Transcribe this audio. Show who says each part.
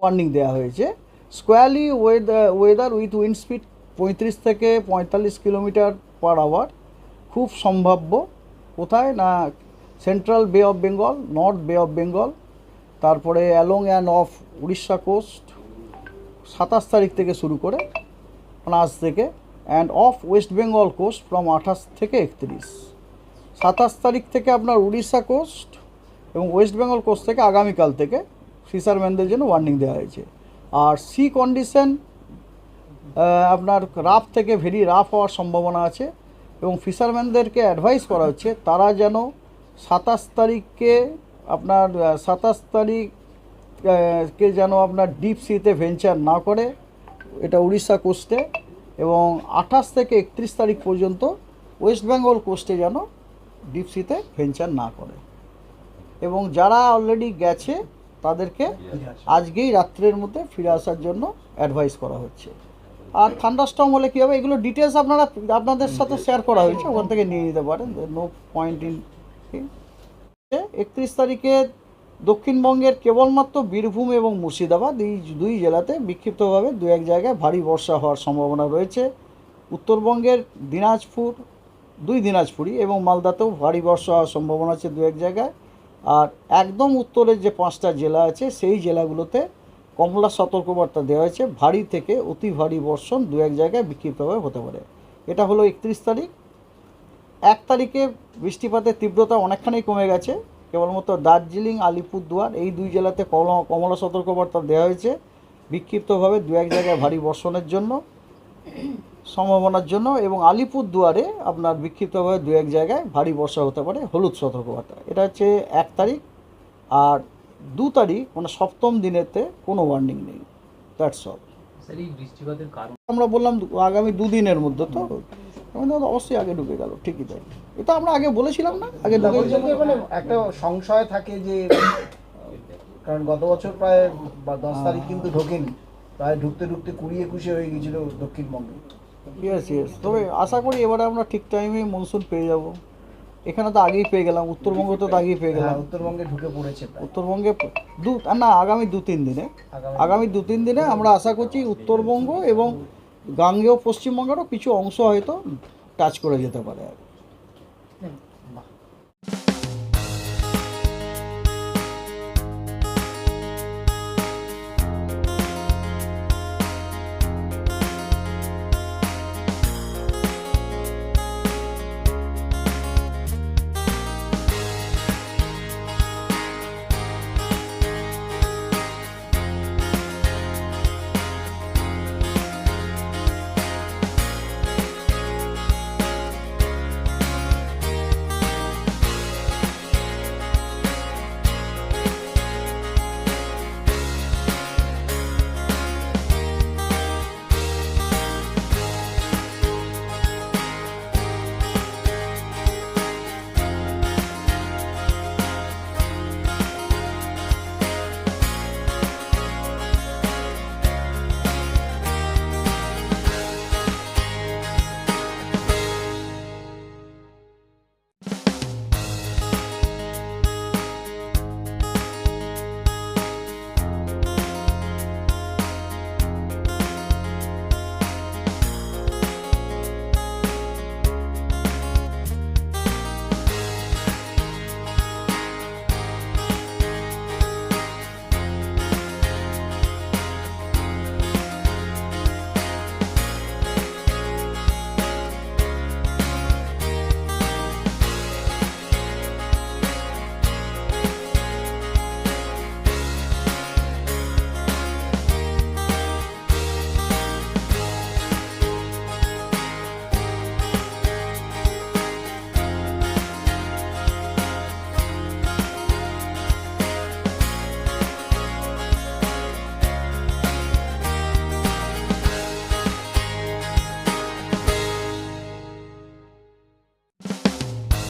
Speaker 1: Warning দেওয়া হয়েছে। Squally weather weather with wind speed পঁয়ত্রিশ থেকে পঁয়তাল্লিশ কিলোমিটার পার আওয়ার খুব সম্ভাব্য। কোথায়? না central bay of Bengal north bay of Bengal তারপরে along and off Orissa coast সাতাশ তারিখ থেকে শুরু করে আজ থেকে and off west Bengal coast from আঠাশ থেকে একত্রিশ। সাতাশ তারিখ থেকে আপনার উড়িষ্যা কোস্ট এবং ওয়েস্ট বেঙ্গল কোস্ট থেকে আগামীকাল থেকে ফিশারম্যানদের জন্য ওয়ার্নিং দেওয়া হয়েছে। আর সি কন্ডিশন আপনার রাফ থেকে ভেরি রাফ হওয়ার সম্ভাবনা আছে এবং ফিশারম্যানদেরকে অ্যাডভাইস করা হচ্ছে তারা যেন সাতাশ তারিখকে আপনার সাতাশ তারিখ কে যেন আপনার ডিপ সিতে ভেঞ্চার না করে, এটা উড়িষ্যা কোস্টে এবং আঠাশ থেকে একত্রিশ তারিখ পর্যন্ত ওয়েস্ট বেঙ্গল কোস্টে যেন ডিপ সিতে ভেঞ্চার না করে। এবং যারা অলরেডি গেছে তাদেরকে আজকেই রাত্রের মধ্যে ফিরে আসার জন্য অ্যাডভাইস করা হচ্ছে। আর থান্ডারস্টর্ম হলে কী হবে? এগুলো ডিটেলস আপনারা আপনাদের সাথে শেয়ার করা হয়েছে, ওখান থেকে নিয়ে নিতে পারেন। নো পয়েন্ট ইন একত্রিশ তারিখে দক্ষিণবঙ্গের কেবলমাত্র বীরভূম এবং মুর্শিদাবাদ, এই দুই জেলাতে বিক্ষিপ্তভাবে দু এক জায়গায় ভারী বর্ষা হওয়ার সম্ভাবনা রয়েছে। উত্তরবঙ্গের দিনাজপুর, দুই দিনাজপুরি এবং মালদাতেও ভারী বর্ষা হওয়ার সম্ভাবনা আছে দু এক জায়গায়। আর একদম উত্তরের যে পাঁচটা জেলা আছে, সেই জেলাগুলোতে কমলা সতর্কবার্তা দেওয়া হয়েছে। ভারী থেকে অতি ভারী বর্ষণ দু এক জায়গায় বিক্ষিপ্তভাবে হতে পারে। এটা হলো একত্রিশ তারিখ। এক তারিখে বৃষ্টিপাতের তীব্রতা অনেকখানি কমে গেছে। কেবলমাত্র দার্জিলিং, আলিপুরদুয়ার এই দুই জেলাতে কমলা কমলা সতর্কবার্তা দেওয়া হয়েছে। বিক্ষিপ্তভাবে দু এক জায়গায় ভারী বর্ষণের জন্য। সম্ভাবনার জন্য এবং আলিপুরদুয়ারে আপনার বিক্ষিপ্তভাবে দু এক জায়গায় ভারী বর্ষা হতে পারে হলুদ সতর্কবার্তা। এটা হচ্ছে এক তারিখ আর দু তারিখ মানে সপ্তম দিনেতে কোনো ওয়ার্নিং নেই। দ্যাটস অল আমরা বললাম আগামী দুদিনের মধ্যে তো। অবশ্যই আগে ঢুকে গেল ঠিকই তাই। এটা আমরা আগে বলেছিলাম না আগে
Speaker 2: মানে একটা সংশয় থাকে যে কারণ গত বছর প্রায় বা দশ তারিখ কিন্তু ঢোকেনি। প্রায় ঢুকতে ঢুকতে কুড়ি একুশে হয়ে গেছিল দক্ষিণবঙ্গে।
Speaker 1: ইয়েস ইয়েস তবে আশা করি এবারে আমরা ঠিক টাইমে মনসুন পেয়ে যাব। এখানে তো আগেই পেয়ে গেলাম উত্তরবঙ্গে তো আগেই পেয়ে
Speaker 2: হ্যাঁ
Speaker 1: গেলাম
Speaker 2: উত্তরবঙ্গে ঢুকে পড়েছে
Speaker 1: উত্তরবঙ্গে দু না আগামী দু তিন দিনে। আগামী দু তিন দিনে আমরা আশা করছি উত্তরবঙ্গ এবং গাঙ্গেয় পশ্চিমবঙ্গেরও কিছু অংশ হয়তো টাচ করে যেতে পারে আর কি।